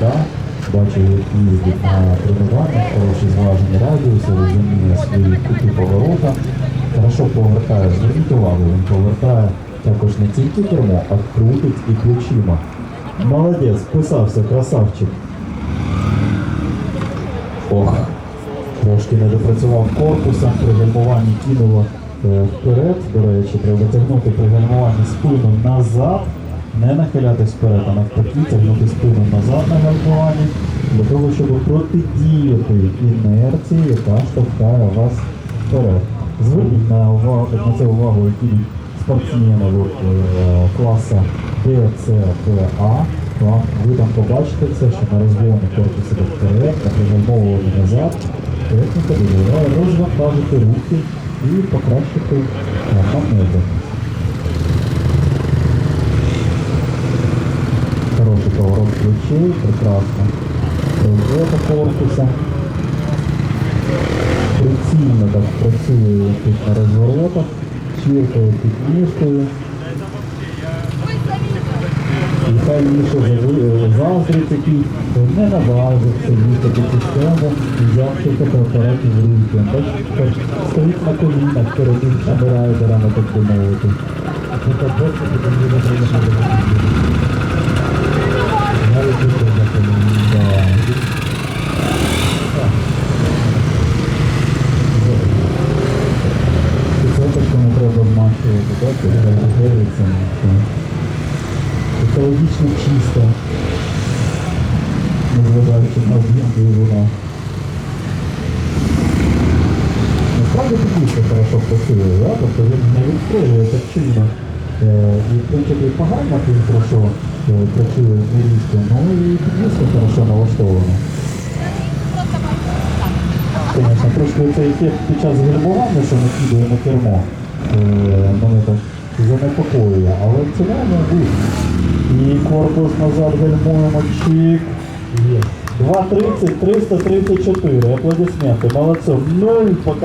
да? бачу, як їздить на тренуваннях, хороші зважені радіуси, розуміє свої кути поворота. Хорошо повертає, зверніть увагу, він повертає також не тільки кермо, а крутить і ключима. Молодець, вписався, красавчик. Ох, трошки не допрацював корпусом, при гальмуванні кинуло е, вперед. До речі, треба тягнути при гальмуванні спину назад, не нахилятись вперед, а навпаки, тягнути спину назад на гальмуванні, для того, щоб протидіяти інерції, яка штовхає вас вперед. Зверніть на, увагу, на це увагу, які спортсмени от, е, класу DCPA, ви там побачите це, що на розгоні корпусу до вперед, на пригальмовуванні назад, техніка дозволяє розвантажити руки і покращити маневреність. Ключей, прекрасно. Розвета корпуса. Прицільно так працює на розворотах, чиркає під ніжкою. І хай Міша заздрить такий, не їхати систему і взяв кілька препаратів в руки. Бачите, стоїть на колінах перед іншими райдерами, так би мовити. Навіть тут на колінах. Це не треба обмахувати, так? На. Екологічно чисто. Незважаючи на об'єм двигуна. Насправді підвізка хорошо працює, да? тобто він не відстрілює так чинно. Е, І в принципі погано він хорошо е, працює з невісткою, ну і підвізка хорошо налаштована. Звісно, трошки цей ефект під час гальмування, що ми кидаємо кермо, мене так занепокоює, але в цілому був. І корпус назад гальмуємо, чик. Є. 2.30, 334, аплодисменти, Молодцов. Нуль пока.